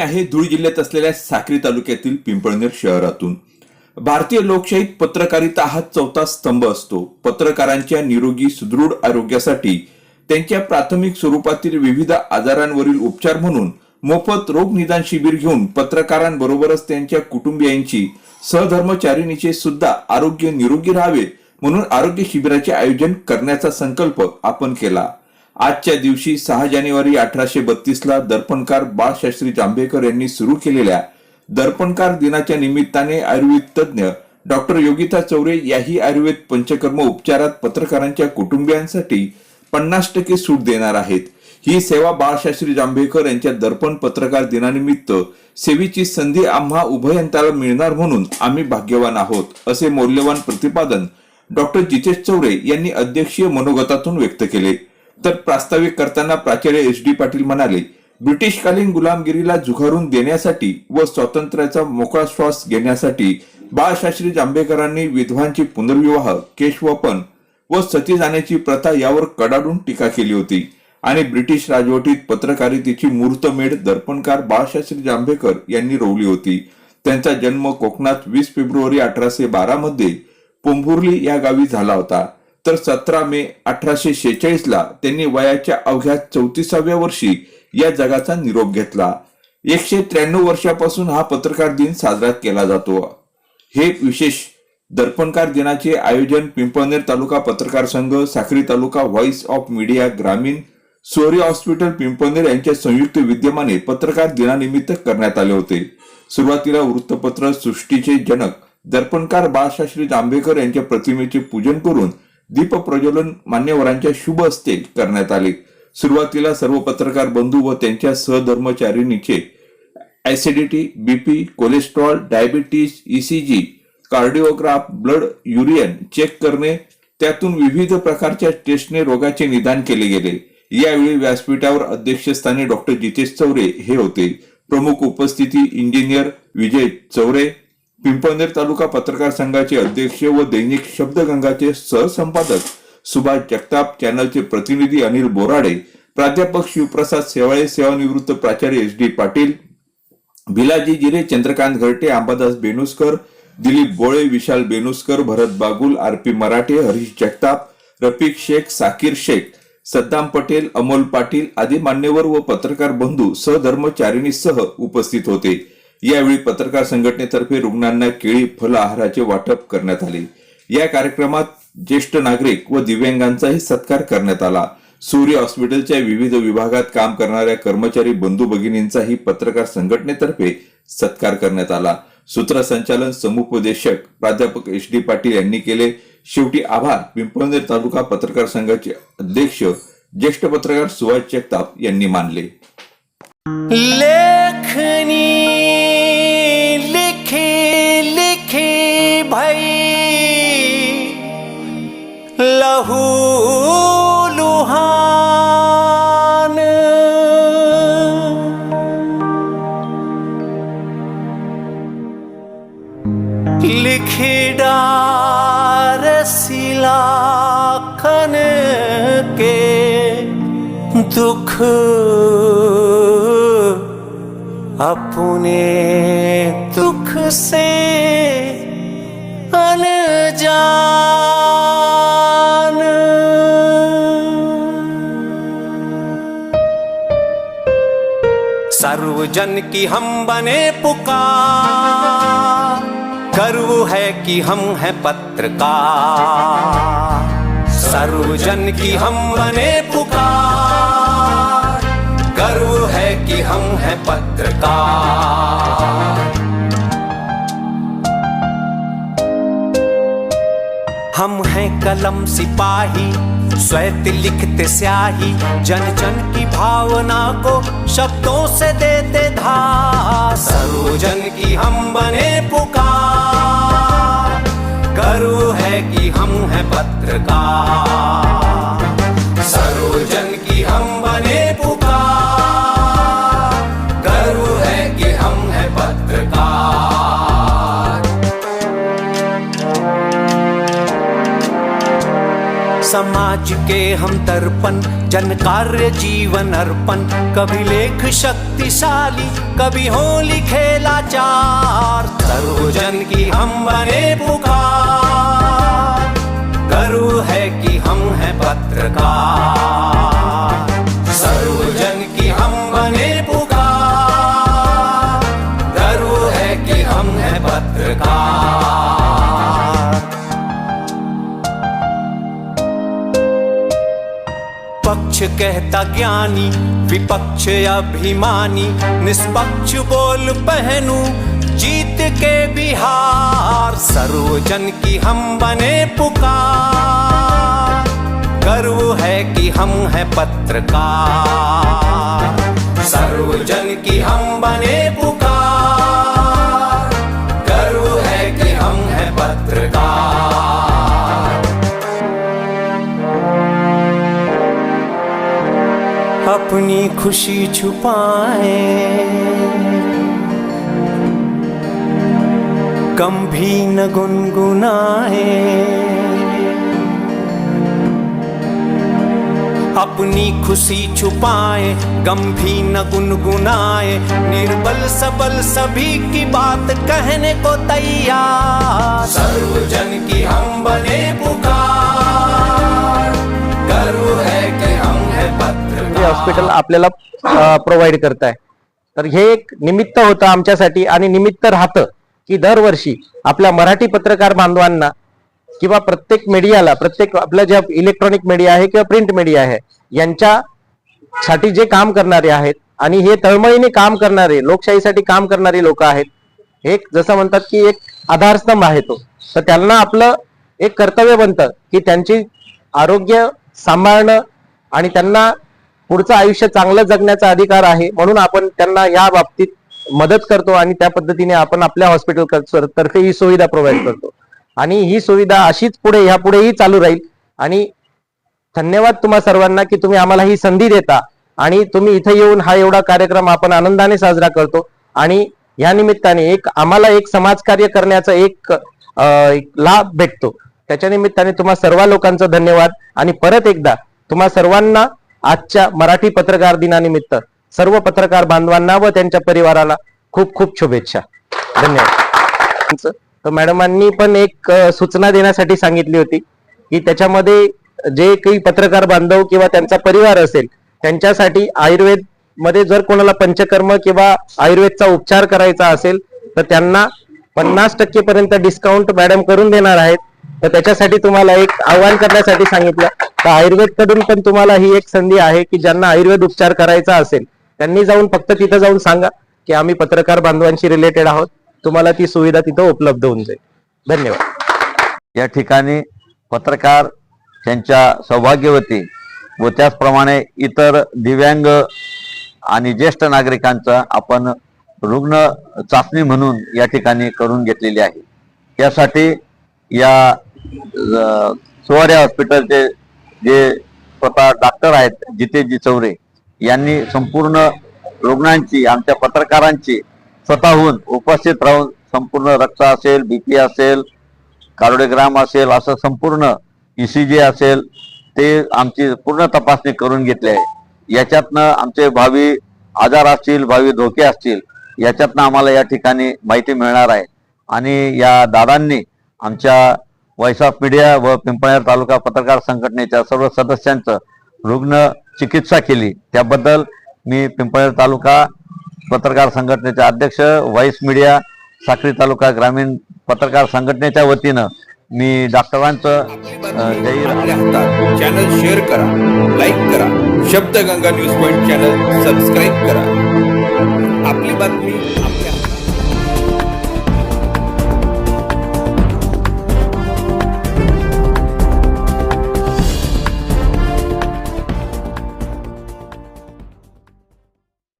बातमी आहे धुळे जिल्ह्यात असलेल्या साक्री तालुक्यातील पिंपळनेर शहरातून. भारतीय लोकशाहीत पत्रकारिता हा चौथा स्तंभ असतो. पत्रकारांच्या निरोगी सुदृढ आरोग्यासाठी त्यांच्या प्राथमिक स्वरूपातील विविध आजारांवरील उपचार म्हणून मोफत रोग निदान शिबिर घेऊन पत्रकारांबरोबरच त्यांच्या कुटुंबियांची सहधर्मचारिणीचे सुद्धा आरोग्य निरोगी राहावे म्हणून आरोग्य शिबिराचे आयोजन करण्याचा संकल्प आपण केला. आजच्या दिवशी सहा जानेवारी अठराशे बत्तीस ला दर्पणकार बाळशास्त्री जांभेकर यांनी सुरू केलेल्या दर्पणकार दिनाच्या निमित्ताने आयुर्वेद तज्ज्ञ डॉक्टर योगिता चौरे याही आयुर्वेद पंचकर्म उपचारात पत्रकारांच्या कुटुंबियांसाठी पन्नास टक्के सूट देणार आहेत. ही सेवा बाळशास्त्री जांभेकर यांच्या दर्पण पत्रकार दिनानिमित्त सेवेची संधी आम्हा उभयंताला मिळणार म्हणून आम्ही भाग्यवान आहोत असे मौल्यवान प्रतिपादन डॉक्टर जितेश चौरे यांनी अध्यक्षीय मनोगतातून व्यक्त केले. तर प्रास्ताविक करताना प्राचार्य एस डी पाटील म्हणाले ब्रिटिशकालीन गुलामगिरीला झुगारून देण्यासाठी व स्वातंत्र्याचा मोकळा श्वास घेण्यासाठी बाळशास्त्री जांभेकरांनी विधवांची पुनर्विवाह केशवपन व सती जाण्याची प्रथा यावर कडाडून टीका केली होती आणि ब्रिटिश राजवटीत पत्रकारितेची मूर्तमेढ दर्पणकार बाळशास्त्री जांभेकर यांनी रोवली होती. त्यांचा जन्म कोकणात वीस फेब्रुवारी अठराशे बारा मध्ये पोंभुर्ली या गावी झाला होता. तर सतरा मे अठराशे शेहेचाळीस ला त्यांनी वयाच्या अवघ्या चौतीसाव्या वर्षी या जगाचा निरोप घेतला. एकशे त्र्याण्णव वर्षापासून हा पत्रकार दिन साजरा केला जातो. हे विशेष दर्पणकार दिनाचे आयोजन पिंपळनेर तालुका पत्रकार संघ Sakri taluka voice of media ग्रामीण सोरी हॉस्पिटल पिंपळनेर यांच्या संयुक्त विद्यमाने पत्रकार दिनानिमित्त करण्यात आले होते. सुरुवातीला वृत्तपत्र सृष्टीचे जनक दर्पणकार बाळशास्त्री जांभेकर यांच्या प्रतिमेचे पूजन करून दीप प्रज्वलन मान्यवरांच्या शुभ हस्ते करण्यात आले. सुरुवातीला सर्व पत्रकार बंधू व त्यांच्या सहधर्मचारिणीचे acidity BP cholesterol diabetes ECG cardiograph blood युरियन check करणे त्यातून विविध प्रकारच्या टेस्टने रोगाचे निदान केले गेले. यावेळी व्यासपीठावर अध्यक्षस्थानी डॉक्टर जितेश चौरे हे होते. प्रमुख उपस्थिती इंजिनियर विजय चौरे पिंपळनेर तालुका पत्रकार संघाचे अध्यक्ष व दैनिक शब्दगंगाचे सहसंपादक सुभाष जगताप चॅनलचे प्रतिनिधी अनिल बोराडे प्राध्यापक शिवप्रसाद सेवाळे सेवानिवृत्त प्राचार्य S D Patil भिलाजी Jire Chandrakant Gharte Ambadas Benuskar Dilip Bole Vishal Benuskar Bharat Bagul R P Marathe Harish Jagtap Rafiq Shaikh Sakir Shaikh Saddam Patel Amol Patil आदी मान्यवर व पत्रकार बंधू सहधर्मचारिणीसह उपस्थित होते. यावेळी पत्रकार संघटनेतर्फे रुग्णांना केळी फल आहाराचे वाटप करण्यात आले. या कार्यक्रमात ज्येष्ठ नागरिक व दिव्यांगांचाही सत्कार करण्यात आला. सूर्य हॉस्पिटलच्या विविध विभागात काम करणाऱ्या कर्मचारी बंधू भगिनींचाही पत्रकार संघटनेतर्फे सत्कार करण्यात आला. सूत्रसंचालन समुपदेशक प्राध्यापक एच डी पाटील यांनी केले. शेवटी आभार. पिंपळनेर तालुका पत्रकार संघाचे अध्यक्ष ज्येष्ठ पत्रकार सुभाष जगताप यांनी मानले. अपने दुख से अनजान सर्वजन की हम बने पुकार, गर्व है कि हम हैं पत्रकार। सर्वजन की हम बने पुकार। कि हम हैं पत्रकार। हम हैं कलम सिपाही, स्वैत लिखते स्याही, जन जन की भावना को शब्दों से देते धा सर्वजन की हम बने पुकार गर्व है कि हम हैं पत्रकार। समाज के हम दर्पण जन कार्य जीवन अर्पण। कभी लेख शक्तिशाली कभी हो खेला चार। सर्वजन की हम बने पुकार। गर्व है कि हम हैं पत्रकार। कहता ज्ञानी, विपक्ष अभिमानी, निष्पक्ष बोल पहनू, जीत के बिहार, सर्वजन की हम बने पुकार। गर्व है कि हम हैं पत्रकार, सर्वजन की हम बने पुकार। गर्व है कि हम हैं पत्रकार। अपनी खुशी छुपाए। कम भी न गुनगुनाए। अपनी खुशी छुपाए, गम भी न गुनगुनाए। निर्बल सबल सभी की बात कहने को तैयार। सर्वजन की हम बने पुकार। हॉस्पिटल आपल्याला प्रोव्हाइड करत आहे तर हे एक निमित्त होतं आमच्यासाठी आणि निमित्त राहतं की दरवर्षी आपल्या मराठी पत्रकार बांधवांना किंवा प्रत्येक मीडियाला प्रत्येक आपलं जे इलेक्ट्रॉनिक मीडिया आहे किंवा प्रिंट मीडिया आहे यांच्यासाठी जे काम करणारे आहेत आणि हे तळमळीने काम करणारे लोकशाहीसाठी काम करणारे लोक आहेत हे जसं म्हणतात की एक आधारस्तंभ आहे तो. तर त्यांना आपलं एक कर्तव्य बनतं की त्यांची आरोग्य सांभाळणं आणि त्यांना पुढचं आयुष्य चांगलं जगण्याचा अधिकार आहे. म्हणून आपण त्यांना या बाबतीत मदत करतो आणि त्या पद्धतीने आपण आपल्या हॉस्पिटल तर्फे ही सुविधा प्रोव्हाइड करतो. आणि ही सुविधा अशीच पुढे ह्यापुढेही चालू राहील. आणि धन्यवाद तुम्हा सर्वांना की तुम्ही आम्हाला ही संधी देता. आणि तुम्ही इथे येऊन हा एवढा कार्यक्रम आपण आनंदाने साजरा करतो. आणि या निमित्ताने एक आम्हाला एक समाजकार्य करण्याचा एक एक लाभ भेटतो. त्याच्या निमित्ताने तुम्हा सर्व लोकांचं धन्यवाद. आणि परत एकदा तुम्हा सर्वांना आजच्या मराठी पत्रकार दिनानिमित्त सर्व पत्रकार बांधवांना व त्यांच्या परिवाराला खूप खूप शुभेच्छा. धन्यवाद. तर मॅडमांनी पण एक सूचना देण्यासाठी सांगितली होती की त्याच्यामध्ये जे काही पत्रकार बांधव किंवा त्यांचा परिवार असेल त्यांच्यासाठी आयुर्वेदमध्ये जर कोणाला पंचकर्म किंवा आयुर्वेदचा उपचार करायचा असेल तर त्यांना पन्नास टक्के पर्यंत डिस्काउंट मॅडम करून देणार आहेत. तर त्याच्यासाठी तुम्हाला एक आव्हान करण्यासाठी सांगितलं. तर आयुर्वेदकडून पण तुम्हाला ही एक संधी आहे की ज्यांना आयुर्वेद उपचार करायचा असेल त्यांनी जाऊन फक्त तिथं जाऊन सांगा की आम्ही पत्रकार बांधवांशी रिलेटेड आहोत. तुम्हाला ती सुविधा तिथं उपलब्ध होऊन जाईल. धन्यवाद. या ठिकाणी पत्रकार त्यांच्या सौभाग्यवती व त्याचप्रमाणे इतर दिव्यांग आणि ज्येष्ठ नागरिकांचा आपण रुग्ण चाचणी म्हणून या ठिकाणी करून घेतलेली आहे. यासाठी या सुवारे हॉस्पिटलचे जे स्वतः डॉक्टर आहेत जितेजी चौरे यांनी संपूर्ण रुग्णांची आमच्या पत्रकारांची स्वतःहून उपस्थित राहून संपूर्ण रक्त असेल बीपी असेल कार्डोग्राम असेल असं संपूर्ण ईसीजी असेल ते आमची पूर्ण तपासणी करून घेतली आहे. याच्यातनं आमचे भावी आजार असतील भावी धोके असतील याच्यातनं आम्हाला या ठिकाणी माहिती मिळणार आहे. आणि या दादांनी आमच्या व्हॉइस ऑफ मीडिया व पिंपळनेर तालुका पत्रकार संघटनेच्या सर्व सदस्यांचं रुग्ण चिकित्सा केली. त्याबद्दल मी पिंपळनेर तालुका पत्रकार संघटनेचे अध्यक्ष व्हॉइस मीडिया साक्री तालुका ग्रामीण पत्रकार संघटनेच्या वतीनं मी डॉक्टरांचं चॅनल शेअर करा लाईक करा. Shabdaganga news point channel subscribe करा. आपली बातमी